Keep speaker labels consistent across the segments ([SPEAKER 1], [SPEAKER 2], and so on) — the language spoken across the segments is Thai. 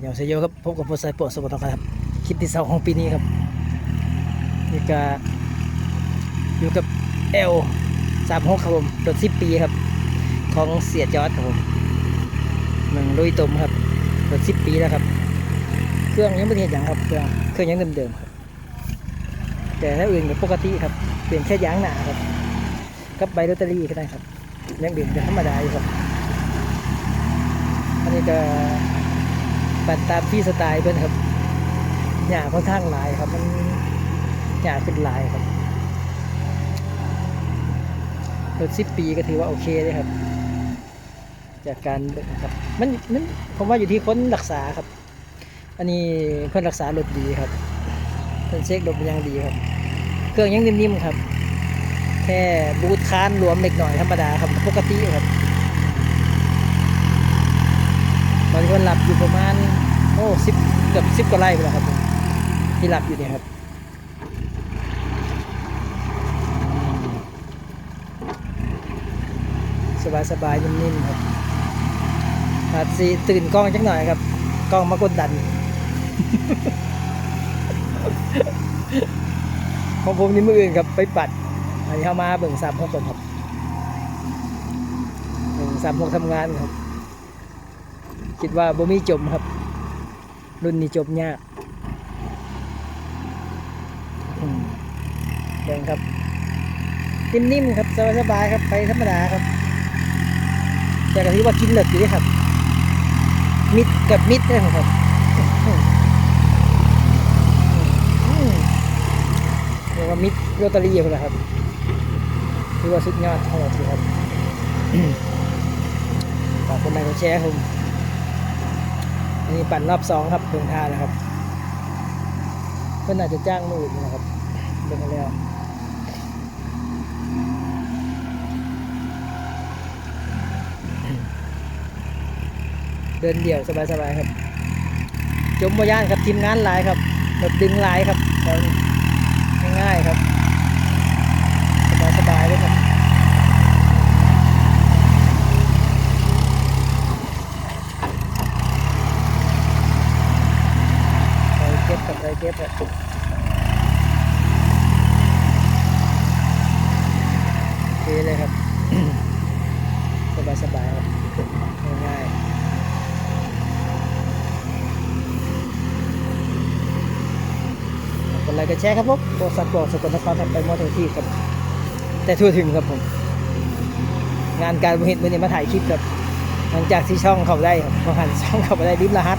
[SPEAKER 1] เดี๋ยวเซโยครับพบกับโปรไซโปรสวัสดีครับคลิปที่สองของปีนี้ครับนี่ก็อยู่กับเอลสามหกครับผมรถสิบปีครับ ของเสียจอดครับผมเมืองลุยตมครับรถสิบปีแล้วครับ เครื่องยังไม่เห็นอย่างครับเครื่องเครื่องยังเดิมๆครับ แต่ถ้าอื่นก็ปกติครับเปลี่ยนแค่ยางหนาครับกับใบลอตเตอรี่ก็ได้ครับยังเดื่มเป็นธรรมดาอยู่ครับอันนี้ก็ ปัดตามที่สไตล์เพื่นครับหญ้าค่อนข้างหลายครับ มันหญ้าขึ้นหลายครับรถสิบปีก็ถือว่าโอเคเลยครับ จากการเบิ่งครับมันมันผมว่าอยู่ที่คนรักษาครับ อันนี้เพื่อนรักษารถดีครับเพื่อนเช็ครถเป็นยังดีครับ เครื่องยังนิ่มๆครับ แค่บูทค้านรวมเล็กหน่อยธรรมดาครับปกติครับตอนนี้มันหลับอยู่ประมาณ อ้สิบเกือบสิบกว่าไร่ไปแล้วครับที่หลับอยู่เนี่ยครับสบายสบายๆนิ่มๆครับอาจสิตื่นกล้องจักหน่อยครับกล้องมากดดันของผมนี่มืออื่นครับไปปัดอันนี้เข้ามาเบิ่งสามหกก่อนครับเบิ่งสามหกทำงานครับ คิดว่าบ่มีจมครับ รุ่นนี้จมยากอืมแดงครับ นิ่มๆครับ สบายๆครับ ไปธรรมดาครับ แต่ก็ถือว่ากินเหลืออยู่ด้ครับ มิดกับมิดเลยครับอืมอืมเรียกว่ามิดโรตารี่เลยครับถือว่าสุดยอดของเราทีครับฝากคนใดก็แชร์ครับผม นนี้ปั่นรอบสองครับเดินทานะครับเพื่อนอาจจะจ้างมืออื่นนะครับเดินแล้วเดินเดี่ยวสบายๆครับ จมบย่านครับทีมงานหลายครับแบบดึงหลายครับง่ายๆครับสบายๆเลยครับ ไรเกับไรเก็บอะโอเคเลยครับ สบายสบายๆครับ ง่ายๆกดไลค์กดแชร์ครับผมโปรสัตว์บอกสกลนครครับไปมอเตอร์ที่ครับ แต่ทั่วถึงครับผม งานการบริหารวันนี้มาถ่ายคลิปครับหลังจากที่ช่องเขาได้ครับพอหันช่องเขาไปได้ริบละฮัท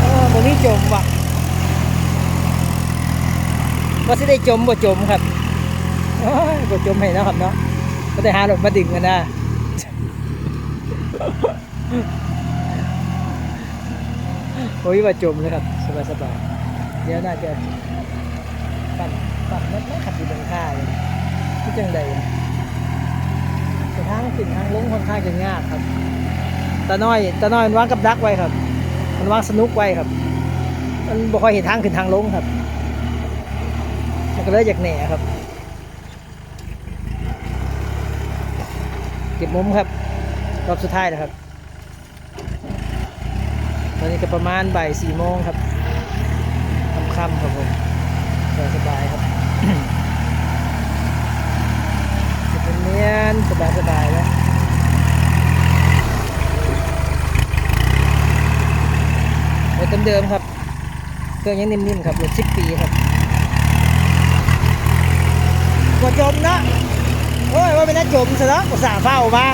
[SPEAKER 1] เออบ่มี จมว่ะว่าสิได้จมบ่จมครับบ่จมให้นะครับเนาะก็ได้หารถมาดึงกันนะโอ้ยว่าจมเลยครับสบายสบายๆเดี๋ยวน่าจะปั่นปั่นรถไม่ขับอยู่บนท่าเลยที่จังใดแต่ทางขึ้นทางลงค่อนข้างจะยากครับตาน้อยตาน้อยมันวางกับดักไว้ครับ มันวางสนุกไว้ครับ มันบ่ค่อยเห็นทางขึ้นทางลงครับ มันก็เลยอยากแหน่ครับ เก็บมุมครับ รอบสุดท้ายนะครับ ตอนนี้ก็ประมาณบ่ายสี่โมงครับค่ำๆครับผมสบายๆครับเป็นเนียนสบายๆแล้วรถเดิมๆครับ เครื่องยังนิ่มๆครับรถสิบปีครับกดจมนะโอ้ยว่าเป็นนักจมซะแล้วสาเฝ้ามา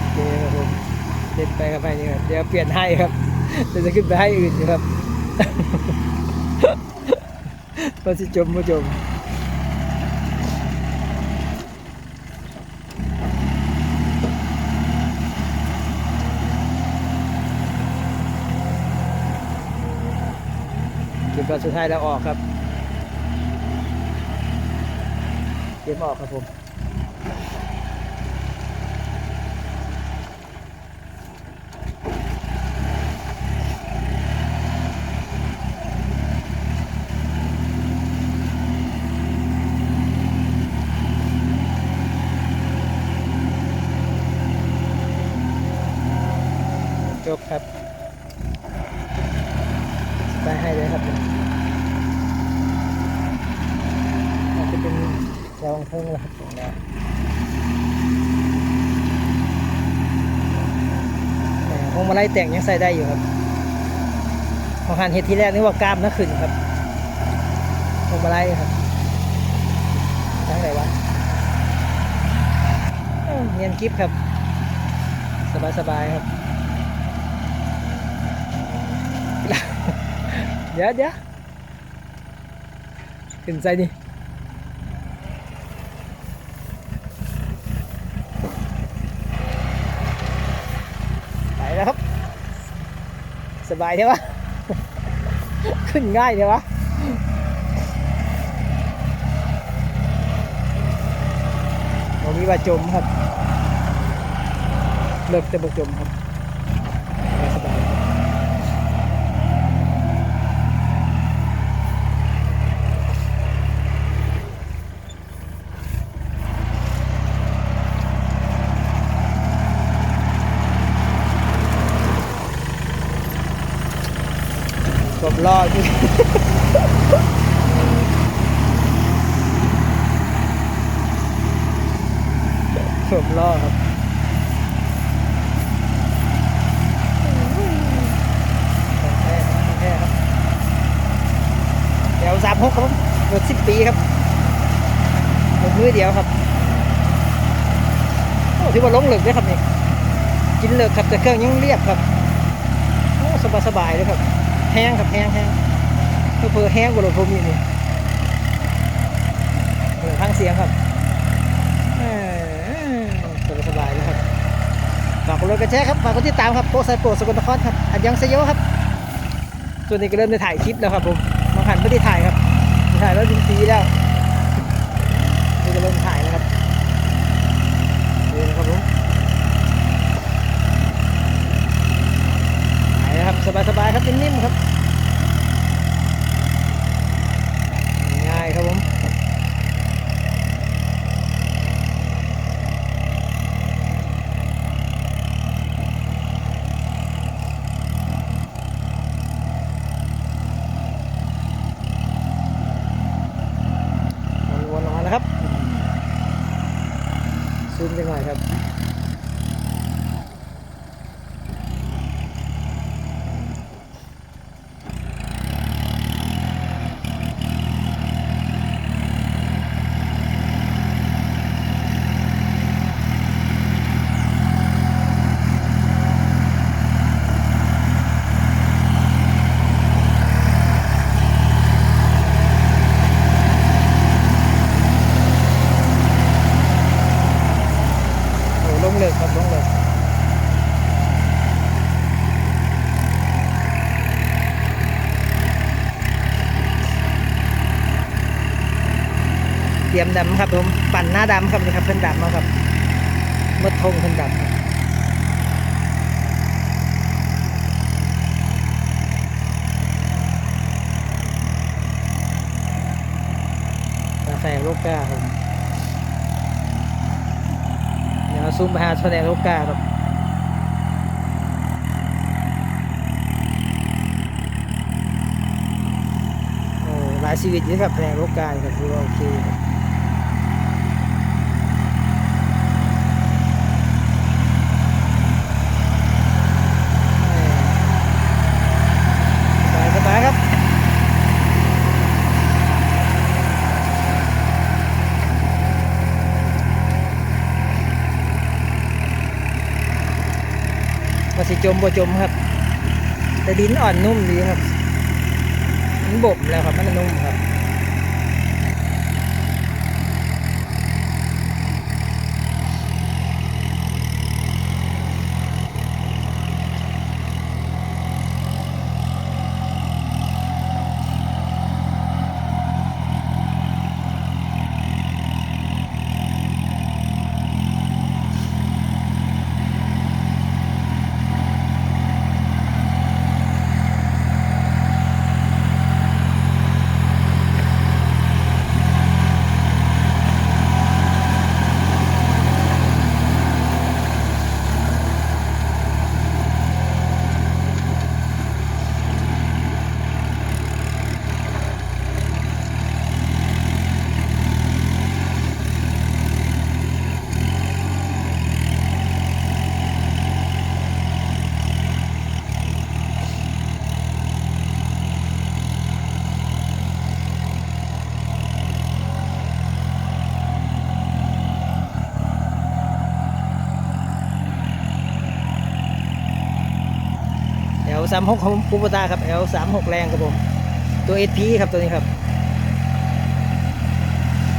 [SPEAKER 1] โอเคครับผมเดินไปครับไปนี่ครับเดี๋ยวเปลี่ยนให้ครับเดี๋ยวจะขึ้นไปให้อื่นครับว่าสิจมบ่จม ก็สุดท้ายเราออกครับเตรียมออกครับผมจบครับ ไปให้เลยครับ แล้วแต่พวงมาลัยแต่งยังใส่ได้อยู่ครับ ของหันเห็ดทีแรกนึกว่ากล้ามน่าขึ้นครับพวงมาลัยครับทั้งไหนวะเอ้าเนียนกิฟครับ สบายสบายๆครับเดี๋ยวเดี๋ยวขึ้นใจดิไปแล้วครับ สบายใช่ปะขึ้นง่ายใช่ปะตรงนี้ว่าจมครับเลิกแต่บจมครับสบายๆครับ ผม รอดผมรอดครับแท้ครับแท้ครับเดี๋ยวสามหกครับผมรถสิบปีครับรถมือเดียวครับโอ้ถือว่าลงเหลือกด้วยครับนี่กินเหลือกครับแต่เครื่องยังเรียบครับโอ้สบายสบายๆเลยครับ แห้งครับแห้งแห้งเพื่อเพื่อแห้งกว่ารถผมอีกนี่เออทางเสียงครับเออสบายสบายเลยครับฝากกดไลค์กดแชร์ครับฝากกดติดตามครับโปรไซโปรสกลนครครับอันยังเซโยครับ ส่วนนี้ก็เริ่มได้ถ่ายคลิปแล้วครับผมบาหันไม่ได้ถ่ายครับถ่ายแล้วจริงๆแล้วนี่ก็เริ่มถ่ายแล้วครับนี่นะครับผมถ่ายนะครับสบายๆครับนิ่มๆครับ ง่ายครับผมวนๆออกมาแล้วครับซูมกันหน่อยครับ โอ้ลงเลยครับลงเลยเตรี ยมดำครับผมปั่นหน้าดำครับนี่ครับเพิ่นดำมาครับมดทงเพิ่นดำครับกาแฟโลก้าครับเดี๋ยวซูมไปหาแสดงโลก้าครับหลายชีวิตอยู่ครับแสดงโลกกานี่ก็ถือว่าโอเคครับสบายสบายครับ ว่าสิ จมบ่จมครับ แต่ดินอ่อนนุ่มดีครับ มันบ่มแล้วครับ มันนุ่มครับ สามหกของคูปตาครับ L สามหกแรงครับผม ตัว SP ครับตัวนี้ครับ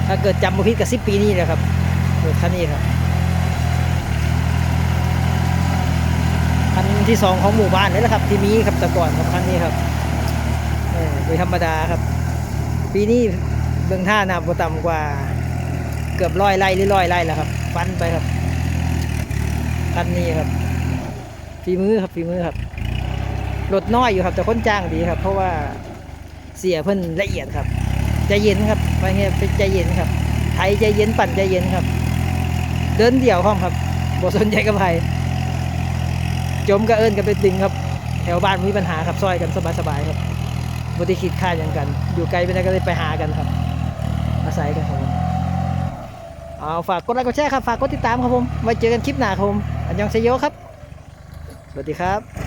[SPEAKER 1] ถ้าเกิดจำบุพิดกับสิบปีนี่แหละครับรถคันนี้ครับคันที่สองของหมู่บ้านนี่แหละครับ ที่มีครับแต่ก่อนครับคันนี้ครับโดยธรรมดาครับ ปีนี้เบื้องท่านะบ่ต่ำกว่า เกือบร้อยไร่หรือร้อยไร่แล้วครับฟันไปครับคันนี้ครับฝีมือครับฝีมือครับ รถน้อยอยู่ครับ แต่คนจ้างดีครับ เพราะว่าเสียเพิ่นละเอียดครับใจเย็นครับว่าไงเป็นใจเย็นครับไทยใจเย็นปั่นใจเย็นครับ เดินเดี่ยวห้องครับบสนใจกับใครจมก็เอิญกันไปดึงครับ แถวบ้านมีปัญหาครับซอยกันสบายๆครับบ่ได้คิดค่าอย่างกัน อยู่ไกลไปไหนก็เลยไปหากันครับ อาศัยกันครับเอาฝากกดไลค์กดแชร์ครับ ฝากกดติดตามครับผมไว้เจอกันคลิปหน้าครับผมอันยองเซโยครับ สวัสดีครับ